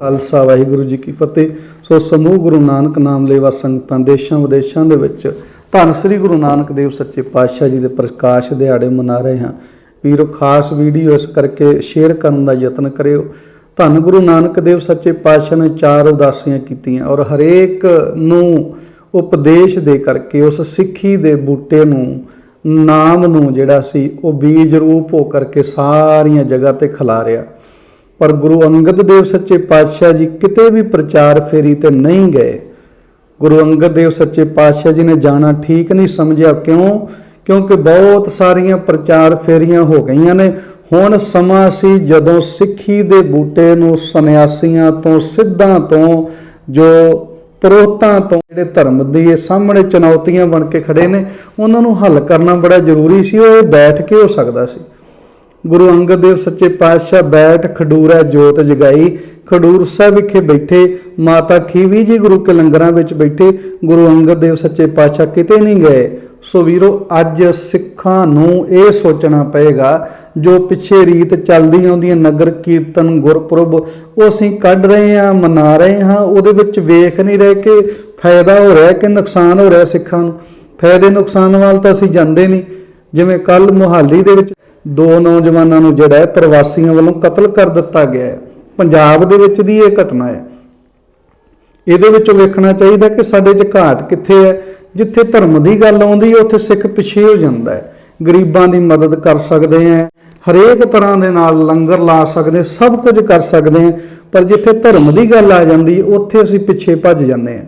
ਖਾਲਸਾ, ਵਾਹਿਗੁਰੂ ਜੀ ਕੀ ਫਤਿਹ। ਸੋ ਸਮੂਹ ਗੁਰੂ ਨਾਨਕ ਨਾਮ ਲੇਵਾ ਸੰਗਤਾਂ ਦੇਸ਼ਾਂ ਵਿਦੇਸ਼ਾਂ ਦੇ ਵਿੱਚ ਧੰਨ ਸ੍ਰੀ ਗੁਰੂ ਨਾਨਕ ਦੇਵ ਸੱਚੇ ਪਾਤਸ਼ਾਹ ਜੀ ਦੇ ਪ੍ਰਕਾਸ਼ ਦਿਹਾੜੇ ਮਨਾ ਰਹੇ ਹਾਂ। ਵੀਰੋ, ਖਾਸ ਵੀਡੀਓ ਇਸ ਕਰਕੇ ਸ਼ੇਅਰ ਕਰਨ ਦਾ ਯਤਨ ਕਰਿਓ। ਧੰਨ ਗੁਰੂ ਨਾਨਕ ਦੇਵ ਸੱਚੇ ਪਾਤਸ਼ਾਹ ਨੇ ਚਾਰ ਉਦਾਸੀਆਂ ਕੀਤੀਆਂ ਔਰ ਹਰੇਕ ਨੂੰ ਉਪਦੇਸ਼ ਦੇ ਕਰਕੇ ਉਸ ਸਿੱਖੀ ਦੇ ਬੂਟੇ ਨੂੰ, ਨਾਮ ਨੂੰ ਜਿਹੜਾ ਸੀ, ਉਹ ਬੀਜ ਰੂਪ ਹੋ ਕਰਕੇ ਸਾਰੀਆਂ ਜਗ੍ਹਾ ਤੇ ਖਿਲਾਰਿਆ। ਪਰ ਗੁਰੂ ਅੰਗਦ ਦੇਵ ਸੱਚੇ ਪਾਤਸ਼ਾਹ ਜੀ ਕਿਤੇ ਵੀ ਪ੍ਰਚਾਰ ਫੇਰੀ ਤੇ ਨਹੀਂ ਗਏ। ਗੁਰੂ ਅੰਗਦ ਦੇਵ ਸੱਚੇ ਪਾਤਸ਼ਾਹ ਜੀ ਨੇ ਜਾਣਾ ਠੀਕ ਨਹੀਂ ਸਮਝਿਆ ਕਿਉਂ? ਕਿਉਂਕਿ ਬਹੁਤ ਸਾਰੀਆਂ ਪ੍ਰਚਾਰ ਫੇਰੀਆਂ ਹੋ ਗਈਆਂ ਨੇ। ਹੁਣ ਸਮਾਂ ਸੀ ਜਦੋਂ ਸਿੱਖੀ ਦੇ ਬੂਟੇ ਨੂੰ ਸੰਨਿਆਸੀਆਂ ਤੋਂ, ਸਿੱਧਾਂ ਤੋਂ, ਜੋ ਪ੍ਰੋਤਾਂ ਤੋਂ ਜਿਹੜੇ ਧਰਮ ਦੀ ਇਹ ਸਾਹਮਣੇ ਚੁਣੌਤੀਆਂ ਬਣ ਕੇ ਖੜੇ ਨੇ, ਉਹਨਾਂ ਨੂੰ ਹੱਲ ਕਰਨਾ ਬੜਾ ਜ਼ਰੂਰੀ ਸੀ। ਉਹ ਇਹ ਬੈਠ ਕੇ ਹੋ ਸਕਦਾ ਸੀ। ਗੁਰੂ ਅੰਗਦ ਦੇਵ ਸੱਚੇ ਪਾਤਸ਼ਾਹ ਬੈਠ ਖਡੂਰਾ ਜੋਤ ਜਗਾਈ। ਖਡੂਰ ਸਾਹਿਬ ਵਿਖੇ ਬੈਠੇ, ਮਾਤਾ ਖੀਵੀ ਜੀ ਗੁਰੂ ਕੇ ਲੰਗਰਾਂ ਵਿੱਚ ਬੈਠੇ, ਗੁਰੂ ਅੰਗਦ ਦੇਵ ਸੱਚੇ ਪਾਤਸ਼ਾਹ ਕਿਤੇ ਨਹੀਂ ਗਏ। ਸੋ ਵੀਰੋ, ਅੱਜ ਸਿੱਖਾਂ ਨੂੰ ਇਹ ਸੋਚਣਾ ਪਏਗਾ, ਜੋ ਪਿੱਛੇ ਰੀਤ ਚੱਲਦੀ ਆਉਂਦੀ ਹੈ, ਨਗਰ ਕੀਰਤਨ ਗੁਰਪੁਰਬ, ਉਹ ਅਸੀਂ ਕੱਢ ਰਹੇ ਹਾਂ, ਮਨਾ ਰਹੇ ਹਾਂ, ਉਹਦੇ ਵਿੱਚ ਵੇਖ ਨਹੀਂ ਰਹੇ ਕਿ ਫਾਇਦਾ ਹੋ ਰਿਹਾ ਕਿ ਨੁਕਸਾਨ ਹੋ ਰਿਹਾ ਸਿੱਖਾਂ ਨੂੰ। ਫਾਇਦੇ ਨੁਕਸਾਨ ਵੱਲ ਤਾਂ ਅਸੀਂ ਜਾਂਦੇ ਨਹੀਂ। ਜਿਵੇਂ ਕੱਲ ਮੁਹਾਲੀ ਦੇ ਵਿੱਚ ਦੋ ਨੌਜਵਾਨਾਂ ਨੂੰ ਜਿਹੜਾ ਹੈ ਪ੍ਰਵਾਸੀਆਂ ਵੱਲੋਂ ਕਤਲ ਕਰ ਦਿੱਤਾ ਗਿਆ ਹੈ। ਪੰਜਾਬ ਦੇ ਵਿੱਚ ਦੀ ਇਹ ਘਟਨਾ ਹੈ। ਇਹਦੇ ਵਿੱਚੋਂ ਵੇਖਣਾ ਚਾਹੀਦਾ ਕਿ ਸਾਡੇ 'ਚ ਘਾਟ ਕਿੱਥੇ ਹੈ। ਜਿੱਥੇ ਧਰਮ ਦੀ ਗੱਲ ਆਉਂਦੀ ਹੈ, ਉੱਥੇ ਸਿੱਖ ਪਿੱਛੇ ਹੋ ਜਾਂਦਾ ਹੈ। ਗਰੀਬਾਂ ਦੀ ਮਦਦ ਕਰ ਸਕਦੇ ਆ ਹਰੇਕ ਤਰ੍ਹਾਂ ਦੇ ਨਾਲ ਲੰਗਰ ਲਾ ਸਕਦੇ, ਸਭ ਕੁਝ ਕਰ ਸਕਦੇ ਆ ਪਰ ਜਿੱਥੇ ਧਰਮ ਦੀ ਗੱਲ ਆ ਜਾਂਦੀ, ਉੱਥੇ ਅਸੀਂ ਪਿੱਛੇ ਭੱਜ ਜਾਂਦੇ ਆ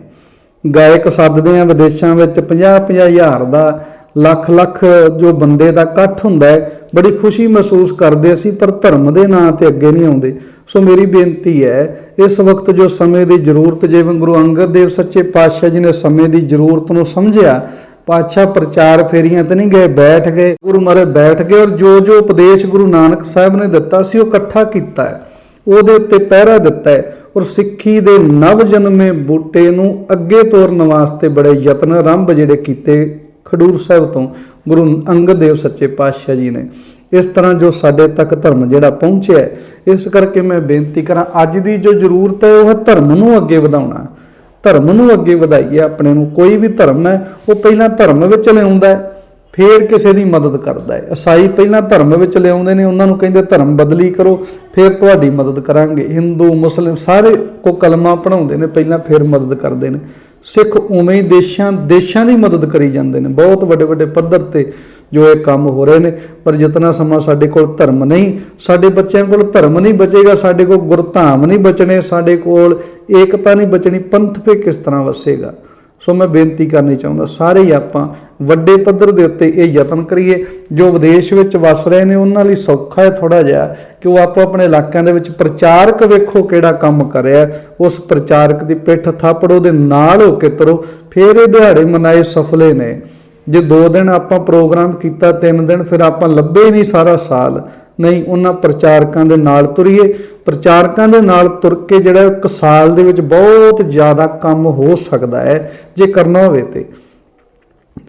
ਗਾਇਕ ਸੱਦਦੇ ਆ ਵਿਦੇਸ਼ਾਂ ਵਿੱਚ 50 50 ਹਜ਼ਾਰ ਦਾ ਲੱਖ ਲੱਖ ਜੋ ਬੰਦੇ ਦਾ ਇਕੱਠ ਹੁੰਦਾ ਹੈ, ਬੜੀ ਖੁਸ਼ੀ ਮਹਿਸੂਸ ਕਰਦੇ ਅਸੀਂ, ਪਰ ਧਰਮ ਦੇ ਨਾਂ ਤੇ ਅੱਗੇ ਨਹੀਂ ਆਉਂਦੇ। ਸੋ ਮੇਰੀ ਬੇਨਤੀ ਹੈ, ਇਸ ਵਕਤ ਜੋ ਸਮੇਂ ਦੀ ਜ਼ਰੂਰਤ ਜਿਵੇਂ ਗੁਰੂ ਅੰਗਦ ਦੇਵ ਸੱਚੇ ਪਾਤਸ਼ਾਹ ਜੀ ਨੇ ਸਮੇਂ ਦੀ ਜ਼ਰੂਰਤ ਨੂੰ ਸਮਝਿਆ, ਪਾਤਸ਼ਾਹ ਪ੍ਰਚਾਰ ਫੇਰੀਆਂ ਤੇ ਨਹੀਂ ਗਏ, ਬੈਠ ਗਏ, ਗੁਰੂ ਮਹਾਰਾਜ ਬੈਠ ਗਏ ਔਰ ਜੋ ਜੋ ਉਪਦੇਸ਼ ਗੁਰੂ ਨਾਨਕ ਸਾਹਿਬ ਨੇ ਦਿੱਤਾ ਸੀ, ਉਹ ਇਕੱਠਾ ਕੀਤਾ ਹੈ। ਉਹਦੇ ਉੱਤੇ ਪਹਿਰਾ ਦਿੱਤਾ ਹੈ ਔਰ ਸਿੱਖੀ ਦੇ ਨਵ ਜਨਮੇ ਬੂਟੇ ਨੂੰ ਅੱਗੇ ਤੋਰਨ ਵਾਸਤੇ ਬੜੇ ਯਤਨ ਆਰੰਭ ਜਿਹੜੇ ਕੀਤੇ ਖਡੂਰ ਸਾਹਿਬ ਤੋਂ ਗੁਰੂ ਅੰਗਦ ਦੇਵ ਸੱਚੇ ਪਾਤਸ਼ਾਹ ਜੀ ਨੇ। ਇਸ ਤਰ੍ਹਾਂ ਜੋ ਸਾਡੇ ਤੱਕ ਧਰਮ ਜਿਹੜਾ ਪਹੁੰਚਿਆ ਇਸ ਕਰਕੇ ਮੈਂ ਬੇਨਤੀ ਕਰਾਂ, ਅੱਜ ਦੀ ਜੋ ਜ਼ਰੂਰਤ ਹੈ, ਉਹ ਹੈ ਧਰਮ ਨੂੰ ਅੱਗੇ ਵਧਾਉਣਾ ਧਰਮ ਨੂੰ ਅੱਗੇ ਵਧਾਈਏ, ਆਪਣੇ ਨੂੰ ਕੋਈ ਵੀ ਧਰਮ ਹੈ, ਉਹ ਪਹਿਲਾਂ ਧਰਮ ਵਿੱਚ ਲਿਆਉਂਦਾ ਹੈ, ਫੇਰ ਕਿਸੇ ਦੀ ਮਦਦ ਕਰਦਾ ਹੈ। ਈਸਾਈ ਪਹਿਲਾਂ ਧਰਮ ਵਿੱਚ ਲਿਆਉਂਦੇ ਨੇ, ਉਹਨਾਂ ਨੂੰ ਕਹਿੰਦੇ ਧਰਮ ਬਦਲੀ ਕਰੋ, ਫਿਰ ਤੁਹਾਡੀ ਮਦਦ ਕਰਾਂਗੇ। ਹਿੰਦੂ, ਮੁਸਲਿਮ ਸਾਰੇ ਕੋ ਕਲਮਾ ਪੜਾਉਂਦੇ ਨੇ, ਪਹਿਲਾਂ ਫਿਰ ਮਦਦ ਕਰਦੇ ਨੇ। ਸਿੱਖ ਉਵੇਂ ਹੀ ਦੇਸ਼ਾਂ ਦੇਸ਼ਾਂ ਦੀ ਮਦਦ ਕਰੀ ਜਾਂਦੇ ਨੇ। ਬਹੁਤ ਵੱਡੇ ਵੱਡੇ ਪੱਧਰ ਤੇ ਜੋ ਇਹ ਕੰਮ ਹੋ ਰਹੇ ਨੇ। ਪਰ ਜਿਤਨਾ ਸਮਾਂ ਸਾਡੇ ਕੋਲ ਧਰਮ ਨਹੀਂ, ਸਾਡੇ ਬੱਚਿਆਂ ਕੋਲ ਧਰਮ ਨਹੀਂ ਬਚੇਗਾ, ਸਾਡੇ ਕੋਲ ਗੁਰਧਾਮ ਨਹੀਂ ਬਚਣੇ, ਸਾਡੇ ਕੋਲ ਏਕਤਾ ਨਹੀਂ ਬਚਣੀ, ਪੰਥ ਪੇ ਕਿਸ ਤਰ੍ਹਾਂ ਵਸੇਗਾ? ਸੋ ਮੈਂ ਬੇਨਤੀ ਕਰਨੀ ਚਾਹੁੰਦਾ, ਸਾਰੇ ਹੀ ਆਪਾਂ ਵੱਡੇ ਪੱਧਰ ਦੇ ਉੱਤੇ ਇਹ ਯਤਨ ਕਰੀਏ। ਜੋ ਵਿਦੇਸ਼ ਵਿੱਚ ਵਸ ਰਹੇ ਨੇ, ਉਹਨਾਂ ਲਈ ਸੌਖਾ ਹੈ ਥੋੜਾ ਜਿਹਾ ਕਿ ਉਹ ਆਪੋ ਆਪਣੇ ਇਲਾਕਿਆਂ ਦੇ ਵਿੱਚ ਪ੍ਰਚਾਰਕ ਵੇਖੋ ਕਿਹੜਾ ਕੰਮ ਕਰਿਆ ਉਸ ਪ੍ਰਚਾਰਕ ਦੀ ਪਿੱਠ ਥਾਪੜੋ ਦੇ ਨਾਲ ਹੋ ਕੇ ਤੁਰੋ। ਫਿਰ ਇਹ ਦਿਹਾੜੇ ਮਨਾਏ ਸਫਲੇ ਨੇ। ਜੇ ਦੋ ਦਿਨ ਆਪਾਂ ਪ੍ਰੋਗਰਾਮ ਕੀਤਾ, ਤਿੰਨ ਦਿਨ, ਫਿਰ ਆਪਾਂ ਲੱਭੇ ਨਹੀਂ ਸਾਰਾ ਸਾਲ। ਨਹੀਂ, ਉਹਨਾਂ ਪ੍ਰਚਾਰਕਾਂ ਦੇ ਨਾਲ ਤੁਰੀਏ। ਪ੍ਰਚਾਰਕਾਂ ਦੇ ਨਾਲ ਤੁਰ ਕੇ ਜਿਹੜਾ ਇੱਕ ਸਾਲ ਦੇ ਵਿੱਚ ਬਹੁਤ ਜ਼ਿਆਦਾ ਕੰਮ ਹੋ ਸਕਦਾ ਹੈ, ਜੇ ਕਰਨਾ ਹੋਵੇ ਤੇ।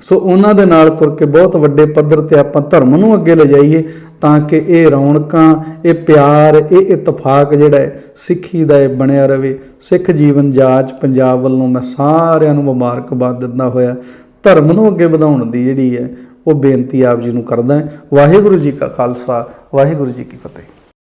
ਸੋ ਉਹਨਾਂ ਦੇ ਨਾਲ ਤੁਰ ਕੇ ਬਹੁਤ ਵੱਡੇ ਪੱਧਰ ਤੇ ਆਪਾਂ ਧਰਮ ਨੂੰ ਅੱਗੇ ਲਿਜਾਈਏ ਤਾਂ ਕਿ ਇਹ ਰੌਣਕਾਂ, ਇਹ ਪਿਆਰ, ਇਹ ਇਤਫਾਕ ਜਿਹੜਾ ਹੈ, ਸਿੱਖੀ ਦਾ ਇਹ ਬਣਿਆ ਰਵੇ। ਸਿੱਖ ਜੀਵਨ ਜਾਚ ਪੰਜਾਬ ਵੱਲੋਂ ਮੈਂ ਸਾਰਿਆਂ ਨੂੰ ਮੁਬਾਰਕਬਾਦ ਦਿੰਦਾ ਹੋਇਆ। ਧਰਮ ਨੂੰ ਅੱਗੇ ਵਧਾਉਣ ਦੀ ਜਿਹੜੀ ਹੈ, ਉਹ ਬੇਨਤੀ ਆਪ ਜੀ ਨੂੰ ਕਰਦਾ ਵਾਹਿਗੁਰੂ ਜੀ ਕਾ ਖਾਲਸਾ, ਵਾਹਿਗੁਰੂ ਜੀ ਕੀ ਫਤਿਹ।